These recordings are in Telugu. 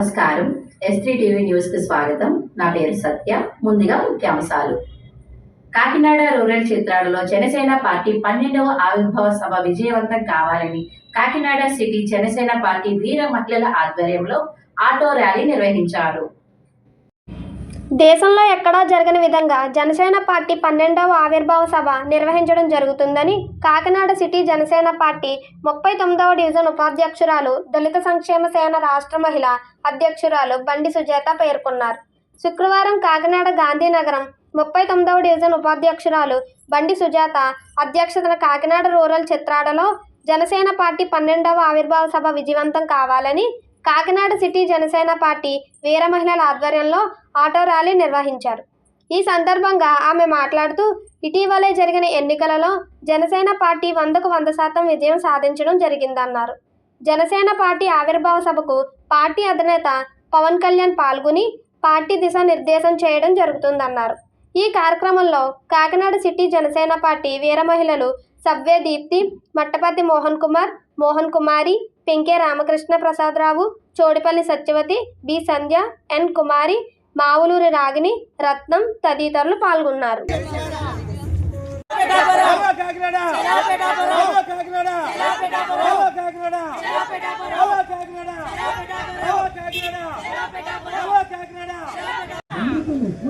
నమస్కారం. ఎస్త్రీ టీవీ న్యూస్కు స్వాగతం. నా పేరు సత్య. ముందుగా ముఖ్యాంశాలు. కాకినాడ రూరల్ చిత్రాలలో జనసేన పార్టీ పన్నెండవ ఆవిర్భావ సభ విజయవంతం కావాలని కాకినాడ సిటీ జనసేన పార్టీ వీర మహిళల ఆధ్వర్యంలో ఆటో ర్యాలీ నిర్వహించారు. దేశంలో ఎక్కడా జరగని విధంగా జనసేన పార్టీ పన్నెండవ ఆవిర్భావ సభ నిర్వహించడం జరుగుతుందని కాకినాడ సిటీ జనసేన పార్టీ ముప్పై తొమ్మిదవ డివిజన్ ఉపాధ్యక్షురాలు దళిత సంక్షేమ సేన రాష్ట్ర మహిళ అధ్యక్షురాలు బండి సుజాత పేర్కొన్నారు. శుక్రవారం కాకినాడ గాంధీనగరం ముప్పై తొమ్మిదవ డివిజన్ ఉపాధ్యక్షురాలు బండి సుజాత అధ్యక్షతన కాకినాడ రూరల్ చిత్రాడలో జనసేన పార్టీ పన్నెండవ ఆవిర్భావ సభ విజయవంతం కావాలని కాకినాడ సిటీ జనసేన పార్టీ వీర మహిళల ఆధ్వర్యంలో ఆటో ర్యాలీ నిర్వహించారు. ఈ సందర్భంగా ఆమె మాట్లాడుతూ ఇటీవలే జరిగిన ఎన్నికలలో జనసేన పార్టీ వందకు వంద శాతం విజయం సాధించడం జరిగిందన్నారు. జనసేన పార్టీ ఆవిర్భావ సభకు పార్టీ అధినేత పవన్ కళ్యాణ్ పాల్గొని పార్టీ దిశానిర్దేశం చేయడం జరుగుతుందన్నారు. ఈ కార్యక్రమంలో కాకినాడ సిటీ జనసేన పార్టీ వీర మహిళలు సవ్య దీప్తి మట్టపతి మోహన్ కుమార్ మోహన్ కుమారి పింకే రామకృష్ణ ప్రసాదరావు చోడిపల్లి సత్యవతి బి సంధ్య ఎన్ కుమారి మావులూరి రాగిని రత్నం తదితరులు పాల్గొన్నారు.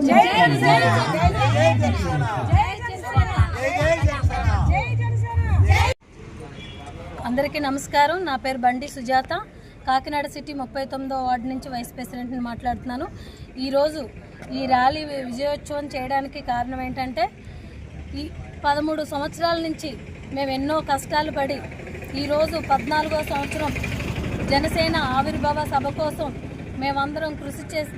జై కాకినాడ జై కాకినాడ అందరికీ నమస్కారం. నా పేరు బండి సుజాత. కాకినాడ సిటీ ముప్పై తొమ్మిదో వార్డు నుంచి వైస్ ప్రెసిడెంట్ని మాట్లాడుతున్నాను. ఈరోజు ఈ ర్యాలీ విజయోత్సవం చేయడానికి కారణం ఏంటంటే ఈ పదమూడు సంవత్సరాల నుంచి మేము ఎన్నో కష్టాలు పడి ఈరోజు పద్నాలుగో సంవత్సరం జనసేన ఆవిర్భావ సభ కోసం మేమందరం కృషి చేసి